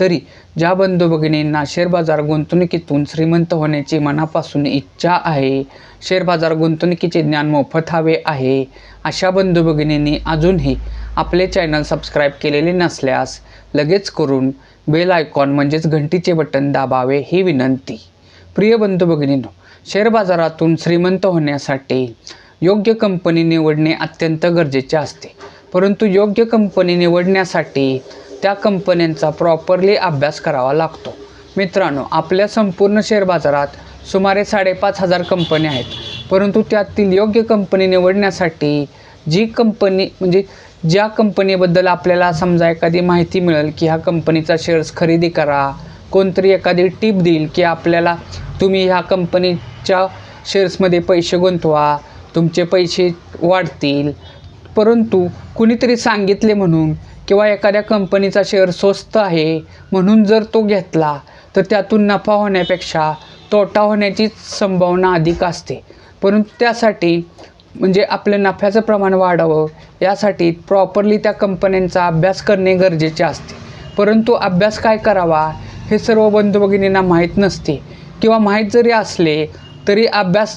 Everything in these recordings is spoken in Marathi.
तरी ज्या बंधू भगिनींना शेअर बाजार गुंतवणुकीतून श्रीमंत होण्याची मनापासून इच्छा आहे शेअर बाजार गुंतवणुकीचे ज्ञान मोफत हवे आहे अशा बंधू भगिनींनी अजूनही आपले चॅनल सबस्क्राईब केलेले नसल्यास लगेच करून बेल आयकॉन म्हणजेच घंटीचे बटन दाबावे ही विनंती. प्रिय बंधू भगिनींनो शेअर बाजारातून श्रीमंत होण्यासाठी योग्य कंपनी निवडणे अत्यंत गरजेचे असते. परंतु योग्य कंपनी निवडण्यासाठी त्या कंपन्यांचा प्रॉपरली अभ्यास करावा लागतो. मित्रांनो आपल्या संपूर्ण शेअर बाजारात सुमारे साडेपाच हजार कंपन्या आहेत. परंतु त्यातील योग्य कंपनी निवडण्यासाठी जी कंपनी म्हणजे ज्या कंपनीबद्दल आपल्याला समजा एखादी माहिती मिळेल की ह्या कंपनीचा शेअर्स खरेदी करा कोणतरी एखादी टीप देईल की आपल्याला तुम्ही ह्या कंपनीच्या शेअर्समध्ये पैसे गुंतवा तुमचे पैसे वाढतील. परंतु कुणीतरी सांगितले म्हणून किंवा एखाद्या कंपनीचा शेअर स्वस्त आहे म्हणून जर तो घेतला तर त्यातून नफा होण्यापेक्षा तोटा होण्याची संभावना अधिक असते. परंतु त्यासाठी म्हणजे आपलं नफ्याचं प्रमाण वाढावं यासाठी प्रॉपरली त्या कंपन्यांचा अभ्यास करणे गरजेचे असते. परंतु अभ्यास काय करावा हे सर्व बंधू भगिनींना माहीत नसते. किंवा माहीत जरी असले तरी अभ्यास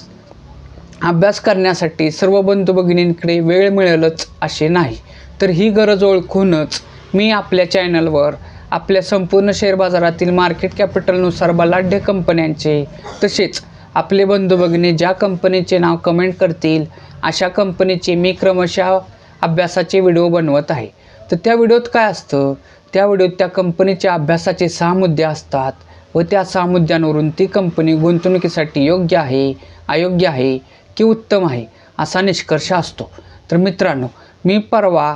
अभ्यास करण्यासाठी सर्व बंधू भगिनींकडे वेळ मिळेलच असे नाही. तर ही गरज ओळखूनच मी आपल्या चॅनलवर आपल्या संपूर्ण शेअर बाजारातील मार्केट कॅपिटलनुसार बलाढ्य कंपन्यांचे तसेच आपले बंधू भगिनी ज्या कंपनीचे नाव कमेंट करतील अशा कंपनीचे मी क्रमशः अभ्यासाचे व्हिडिओ बनवत आहे. तर त्या व्हिडिओत काय असतं? त्या व्हिडिओत त्या कंपनीच्या अभ्यासाचे सहा मुद्दे असतात व त्या सहा मुद्द्यांवरून ती कंपनी गुंतवणुकीसाठी योग्य आहे अयोग्य आहे की उत्तम आहे असा निष्कर्ष असतो. तर मित्रांनो मी परवा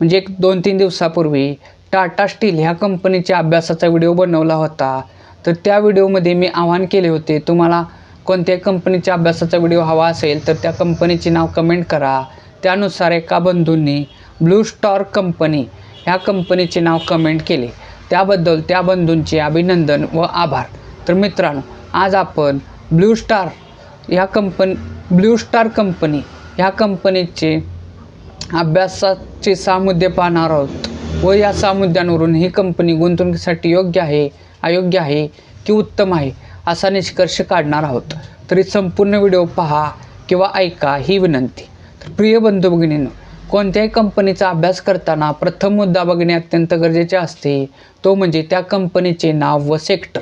म्हणजे एक दोन तीन दिवसापूर्वी टाटा स्टील ह्या कंपनीच्या अभ्यासाचा व्हिडिओ बनवला होता. तर त्या व्हिडिओमध्ये मी आवाहन केले होते तुम्हाला कोणत्याही कंपनीच्या अभ्यासाचा व्हिडिओ हवा असेल तर त्या कंपनीचे नाव कमेंट करा. त्यानुसार एका बंधूंनी ब्लू स्टार कंपनी ह्या कंपनीचे नाव कमेंट केले. त्याबद्दल त्या बंधूंचे अभिनंदन व आभार. तर मित्रांनो आज आपण ब्लू स्टार ह्या कंपनी ब्लू स्टार कंपनी ह्या कंपनीचे अभ्यासाचे सहा मुद्दे पाहणार आहोत. व या सहा मुद्द्यांवरून ही कंपनी गुंतवणुकीसाठी योग्य आहे अयोग्य आहे की उत्तम आहे असा निष्कर्ष काढणार आहोत. तरी संपूर्ण व्हिडिओ पहा किंवा ऐका ही विनंती. तर प्रिय बंधू भगिनीनं कोणत्याही कंपनीचा अभ्यास करताना प्रथम मुद्दा बघणे अत्यंत गरजेचे असते. तो म्हणजे त्या कंपनीचे नाव व सेक्टर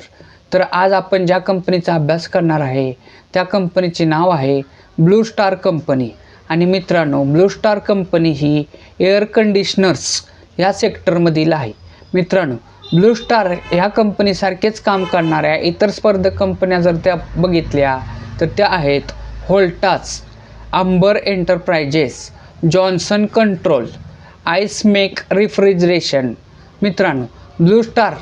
तर आज आपण ज्या कंपनीचा अभ्यास करणार आहे त्या कंपनीचे नाव आहे ब्लू स्टार कंपनी आणि मित्रांनो ब्लू स्टार कंपनी ही एअर कंडिशनर्स ह्या सेक्टरमधील आहे. मित्रांनो ब्लू स्टार ह्या कंपनीसारखेच काम करणाऱ्या इतर स्पर्धक कंपन्या जर त्या बघितल्या तर त्या आहेत Voltas Amber Enterprises Johnson Control Ice Make Refrigeration मित्रांनो ब्लू स्टार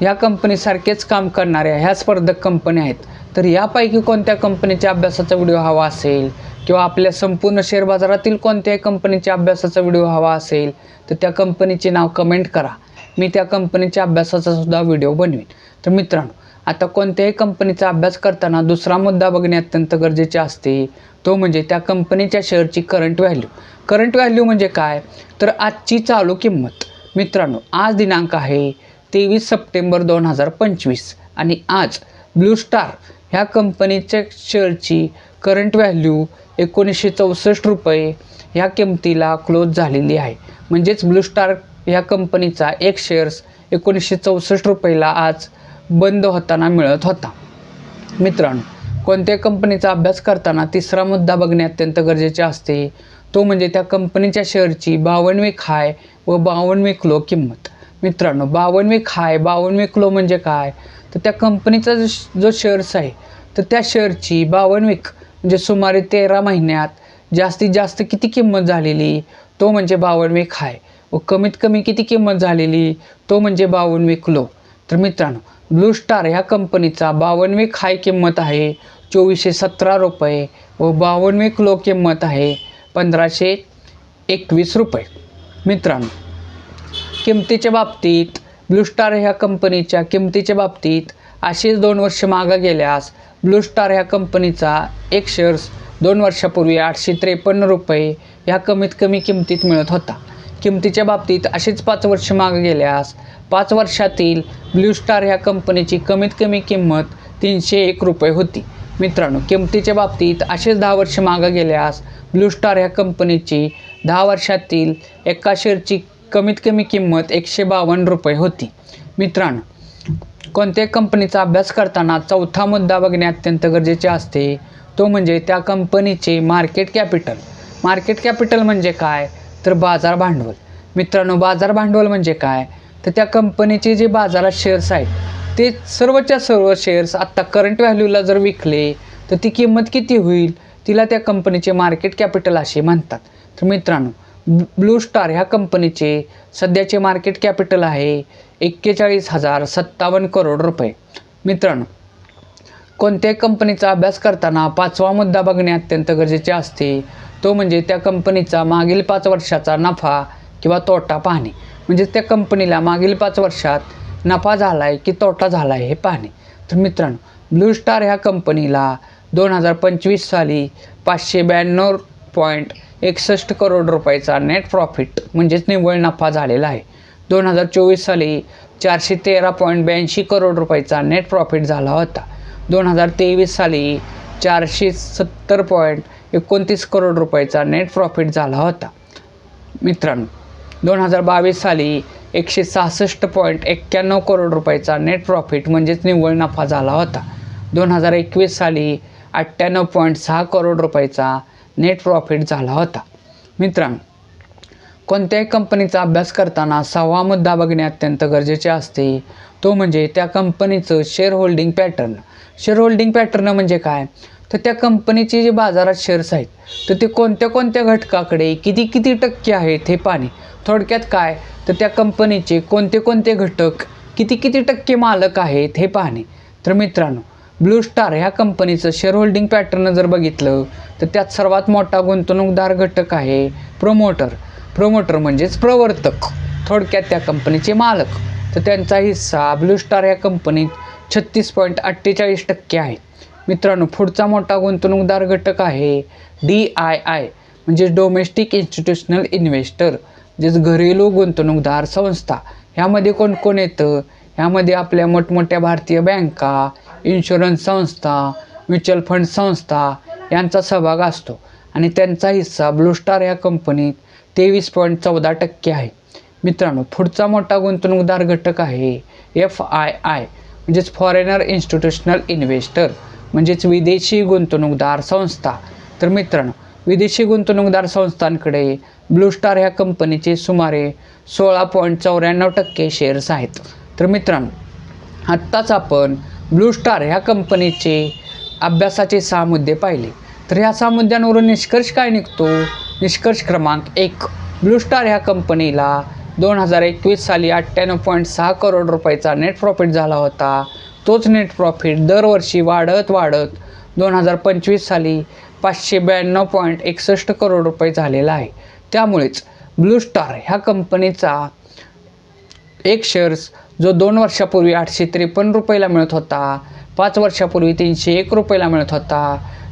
ह्या कंपनीसारखेच काम करणाऱ्या ह्या स्पर्धक कंपन्या आहेत. तर यापैकी कोणत्या कंपनीच्या अभ्यासाचा व्हिडिओ हवा असेल? किंवा आपल्या संपूर्ण शेअर बाजारातील कोणत्याही कंपनीच्या अभ्यासाचा व्हिडिओ हवा असेल तर त्या कंपनीचे नाव कमेंट करा. मी त्या कंपनीच्या अभ्यासाचा सुद्धा व्हिडिओ बनवीन. तर मित्रांनो आता कोणत्याही कंपनीचा अभ्यास करताना दुसरा मुद्दा बघणे अत्यंत गरजेचे असते तो म्हणजे त्या कंपनीच्या शेअरची करंट व्हॅल्यू करंट व्हॅल्यू म्हणजे काय? तर आजची चालू किंमत. मित्रांनो आज दिनांक आहे तेवीस सप्टेंबर दोन हजार पंचवीस आणि आज ब्लू स्टार ह्या कंपनीच्या शेअरची करंट व्हॅल्यू एकोणीसशे चौसष्ट रुपये ह्या किमतीला क्लोज झालेली आहे. म्हणजेच ब्लू स्टार ह्या कंपनीचा एक शेअर्स एकोणीसशे चौसष्ट रुपयेला आज बंद होताना मिळत होता. मित्रांनो कोणत्या कंपनीचा अभ्यास करताना तिसरा मुद्दा बघणे अत्यंत गरजेचे असते. तो म्हणजे त्या कंपनीच्या शेअरची बावनवी खाय व बावनवी क्लो किंमत. मित्रांनो बावनवे खाय बावनवे क्लो म्हणजे काय? तर त्या कंपनीचा जो जो शेअर्स आहे तर त्या शेअरची बावनवीक म्हणजे सुमारे तेरा महिन्यात जास्तीत जास्त किती किंमत झालेली? तो म्हणजे बावनवे खाय. व कमीत कमी किती किंमत झालेली? तो म्हणजे बावनवे क्लो. तर मित्रांनो ब्लू स्टार ह्या कंपनीचा बावनवे खाय किंमत आहे चोवीसशे सतरा रुपये. व बावनवे क्लो किंमत आहे पंधराशे एकवीस रुपये. मित्रांनो किमतीच्या बाबतीत ब्लू स्टार ह्या कंपनीच्या किमतीच्या बाबतीत अशीच दोन वर्ष मागं गेल्यास ब्लू स्टार ह्या कंपनीचा एक शेअर्स दोन वर्षापूर्वी आठशे त्रेपन्न रुपये ह्या कमीत कमी किमतीत मिळत होता. किमतीच्या बाबतीत अशीच पाच वर्ष मागं गेल्यास पाच वर्षातील ब्लू स्टार ह्या कंपनीची कमीत कमी किंमत तीनशे एक रुपये होती. मित्रांनो किमतीच्या बाबतीत असेच दहा वर्ष मागं गेल्यास ब्लू स्टार ह्या कंपनीची दहा वर्षातील एका शेअरची कमीत कमी किंमत एकशे बावन्न रुपये होती. मित्रांनो कोणत्याही कंपनीचा अभ्यास करताना चौथा मुद्दा बघणे अत्यंत गरजेचे असते. तो म्हणजे त्या कंपनीचे मार्केट कॅपिटल मार्केट कॅपिटल म्हणजे काय? तर बाजार भांडवल. मित्रांनो बाजार भांडवल म्हणजे काय? तर त्या कंपनीचे जे बाजारात शेअर्स आहेत ते सर्वच्या सर्व शेअर्स आत्ता करंट व्हॅल्यूला जर विकले तर ती किंमत किती होईल? तिला त्या कंपनीचे मार्केट कॅपिटल असे म्हणतात. तर मित्रांनो ब्लू ब्लू स्टार ह्या कंपनीचे सध्याचे मार्केट कॅपिटल आहे एक्केचाळीस हजार सत्तावन्न करोड रुपये. मित्रांनो कोणत्याही कंपनीचा अभ्यास करताना पाचवा मुद्दा बघणे अत्यंत गरजेचे असते. तो म्हणजे त्या कंपनीचा मागील पाच वर्षाचा नफा किंवा तोटा पाहणे. म्हणजे त्या कंपनीला मागील पाच वर्षात नफा झाला आहे की तोटा झाला आहे हे पाहणे. तर मित्रांनो ब्लू स्टार ह्या कंपनीला दोन हजार पंचवीस साली पाचशे ब्याण्णव पॉईंट एकसष्ट करोड रुपयाचा नेट प्रॉफिट म्हणजेच निव्वळ नफा झालेला आहे. दोन हजार चोवीस साली चारशे तेरा पॉईंट ब्याऐंशी करोड रुपयाचा नेट प्रॉफिट झाला होता. दोन हजार तेवीस साली चारशे सत्तर पॉईंट एकोणतीस करोड रुपयाचा नेट प्रॉफिट झाला होता. मित्रांनो दोन हजार बावीस साली एकशे सहासष्ट पॉईंट एक्क्याण्णव करोड रुपयाचा नेट प्रॉफिट म्हणजेच निव्वळ नफा झाला होता. दोन हजार एकवीस साली अठ्ठ्याण्णव पॉईंट सहा करोड रुपयाचा नेट प्रॉफिट झाला होता. मित्रांनो कोणत्याही कंपनीचा अभ्यास करताना सहावा मुद्दा बघणे अत्यंत गरजेचे असते. तो म्हणजे त्या कंपनीचं share holding pattern share holding pattern म्हणजे काय? तर त्या कंपनीचे जे बाजारात शेअर्स आहेत तर ते कोणत्या कोणत्या घटकाकडे किती किती टक्के आहेत हे पाहणे. थोडक्यात काय? तर त्या कंपनीचे कोणते कोणते घटक किती किती टक्के मालक आहेत हे पाहणे. तर मित्रांनो ब्लू स्टार ह्या कंपनीचं शेअर होल्डिंग पॅटर्न जर बघितलं तर त्यात सर्वात मोठा गुंतवणूकदार घटक आहे प्रोमोटर प्रोमोटर म्हणजेच प्रवर्तक. थोडक्यात त्या कंपनीचे मालक. तर त्यांचा हिस्सा ब्लू स्टार या कंपनीत छत्तीस पॉईंट अठ्ठेचाळीस टक्के आहे. मित्रांनो पुढचा मोठा गुंतवणूकदार घटक आहे डी आय आय म्हणजे डोमेस्टिक इन्स्टिट्युशनल इन्व्हेस्टर म्हणजेच घरेलू गुंतवणूकदार संस्था. ह्यामध्ये कोण कोण येतं? ह्यामध्ये आपल्या मोठमोठ्या भारतीय बँका इन्शुरन्स संस्था म्युच्युअल फंड संस्था यांचा सहभाग असतो. आणि त्यांचा हिस्सा ब्लू स्टार या कंपनीत तेवीस पॉईंट चौदा टक्के आहे. मित्रांनो पुढचा मोठा गुंतवणूकदार घटक आहे एफ आय आय म्हणजेच फॉरेनर इन्स्टिट्यूशनल इन्व्हेस्टर म्हणजेच विदेशी गुंतवणूकदार संस्था. तर मित्रांनो विदेशी गुंतवणूकदार संस्थांकडे ब्लू स्टार ह्या कंपनीचे सुमारे सोळा पॉईंट चौऱ्याण्णव टक्के शेअर्स आहेत. तर मित्रांनो आत्ताच आपण ब्लू स्टार ह्या कंपनीचे अभ्यासाचे सहा मुद्दे पाहिले. तर ह्या सहा मुद्द्यांवरून निष्कर्ष काय निघतो? निष्कर्ष क्रमांक एक ब्लू स्टार ह्या कंपनीला दोन हजार एकवीस साली अठ्ठ्याण्णव पॉईंट सहा करोड रुपयाचा नेट प्रॉफिट झाला होता. तोच नेट प्रॉफिट दरवर्षी वाढत वाढत दोन हजार पंचवीस साली पाचशे ब्याण्णव पॉईंट एकसष्ट करोड रुपये झालेला आहे. त्यामुळेच ब्लू स्टार ह्या कंपनीचा एक शेअर्स जो दोन वर्षापूर्वी आठशे त्रेपन्न रुपयाला मिळत होता पाच वर्षापूर्वी तीनशे एक रुपयाला मिळत होता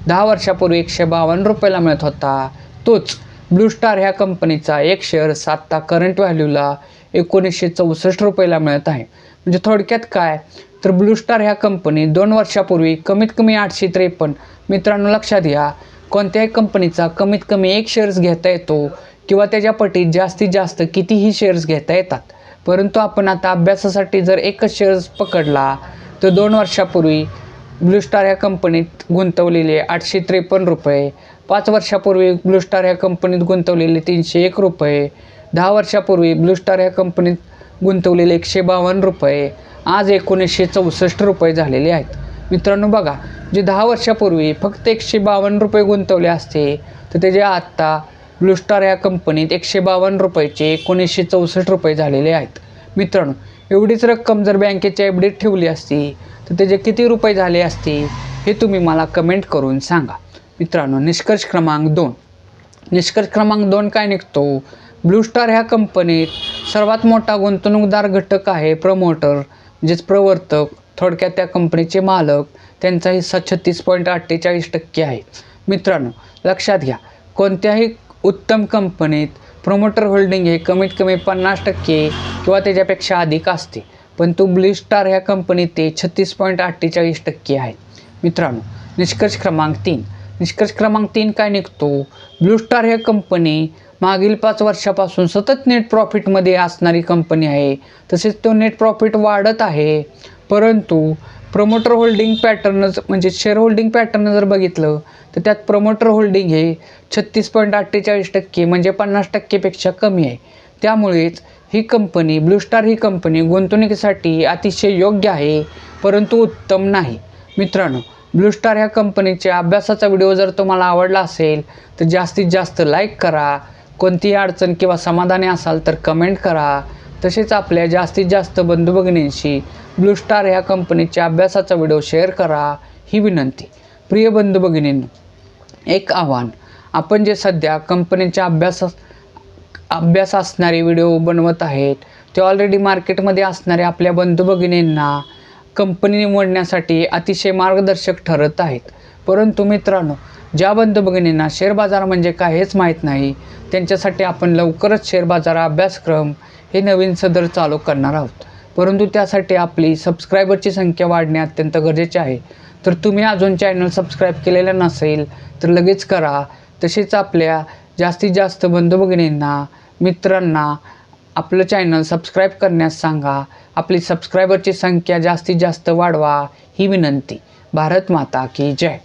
दहा वर्षापूर्वी एकशे बावन्न रुपयाला मिळत होता. तोच ब्लू स्टार ह्या कंपनीचा एक शेअर्स आत्ता करंट व्हॅल्यूला एकोणीसशे चौसष्ट रुपयाला मिळत आहे. म्हणजे थोडक्यात काय? तर ब्लू स्टार ह्या कंपनी दोन वर्षापूर्वी कमीत कमी आठशे त्रेपन्न. मित्रांनो लक्षात घ्या कोणत्याही कंपनीचा कमीत कमी एक शेअर्स घेता येतो किंवा त्याच्या पटीत जास्तीत जास्त कितीही शेअर्स घेता येतात. परंतु आपण आता अभ्यासासाठी जर एकच शेअर्स पकडला तर दोन वर्षापूर्वी ब्लूस्टार ह्या कंपनीत गुंतवलेले आठशे त्रेपन्न रुपये पाच वर्षापूर्वी ब्लूस्टार ह्या कंपनीत गुंतवलेले तीनशे एक रुपये दहा वर्षापूर्वी ब्लूस्टार ह्या कंपनीत गुंतवलेले एकशे बावन्न रुपये आज एकोणीसशे चौसष्ट रुपये झालेले आहेत. मित्रांनो बघा जे दहा वर्षापूर्वी फक्त एकशे बावन्न रुपये गुंतवले असते तर त्याचे आत्ता ब्लू स्टार या कंपनीत एकशे बावन्न रुपयाचे एकोणीसशे चौसष्ट रुपये झालेले आहेत. मित्रांनो एवढीच रक्कम जर बँकेच्या एफ डीत ठेवली असती तर त्याचे किती रुपये झाले असते हे तुम्ही मला कमेंट करून सांगा. मित्रांनो निष्कर्ष क्रमांक दोन. निष्कर्ष क्रमांक दोन काय निघतो? ब्लू स्टार ह्या कंपनीत सर्वात मोठा गुंतवणूकदार घटक आहे प्रमोटर म्हणजेच प्रवर्तक. थोडक्यात त्या कंपनीचे मालक त्यांचा हिस्सा छत्तीस पॉईंट अठ्ठेचाळीस टक्के आहे. मित्रांनो लक्षात घ्या कोणत्याही उत्तम कंपनीत प्रोमोटर होल्डिंग हे कमीत कमी पन्नास टक्के किंवा त्याच्यापेक्षा अधिक असते. पण तो ब्लू स्टार ह्या कंपनीत ते छत्तीस पॉईंट अठ्ठेचाळीस टक्के आहे. मित्रांनो निष्कर्ष क्रमांक तीन. निष्कर्ष क्रमांक तीन काय निघतो? ब्लू स्टार ह्या कंपनी मागील पाच वर्षापासून सतत नेट प्रॉफिटमध्ये असणारी कंपनी आहे. तसेच तो नेट प्रॉफिट वाढत आहे. परंतु प्रमोटर होल्डिंग पॅटर्नच म्हणजे शेअर होल्डिंग पॅटर्न जर बघितलं तर त्यात प्रमोटर होल्डिंग हे छत्तीस पॉईंट अठ्ठेचाळीस टक्के म्हणजे पन्नास टक्केपेक्षा कमी आहे. त्यामुळेच ही कंपनी ब्लू स्टार ही कंपनी गुंतवणुकीसाठी अतिशय योग्य आहे परंतु उत्तम नाही. मित्रांनो ब्लू स्टार ह्या कंपनीच्या अभ्यासाचा व्हिडिओ जर तुम्हाला आवडला असेल तर जास्तीत जास्त लाईक करा. कोणतीही अडचण किंवा समाधानी असाल तर कमेंट करा. तसेच आपल्या जास्तीत जास्त बंधू भगिनींशी ब्लू स्टार ह्या कंपनीच्या अभ्यासाचा व्हिडिओ शेअर करा. ही विनंती. प्रिय बंधू भगिनींनो एक आव्हान. आपण जे सध्या कंपनीच्या अभ्यास अभ्यास असणारे व्हिडिओ बनवत आहेत ते ऑलरेडी मार्केटमध्ये असणाऱ्या आपल्या बंधू भगिनींना कंपनी निवडण्यासाठी अतिशय मार्गदर्शक ठरत आहेत. परंतु मित्रांनो ज्या बंधू भगिनींना शेअर बाजार म्हणजे काय हेच माहीत नाही त्यांच्यासाठी आपण लवकरच शेअर बाजार अभ्यासक्रम हे नवीन सदर चालू करणार आहोत. परंतु त्यासाठी आपली सबस्क्रायबरची संख्या वाढणे अत्यंत गरजेचे आहे. तर तुम्ही अजून चॅनल सबस्क्राईब केलेलं नसेल तर लगेच करा. तसेच आपल्या जास्तीत जास्त बंधुभगिनींना मित्रांना आपलं चॅनल सबस्क्राईब करण्यास सांगा. आपली सबस्क्रायबरची संख्या जास्तीत जास्त वाढवा ही विनंती. भारत माता की जय.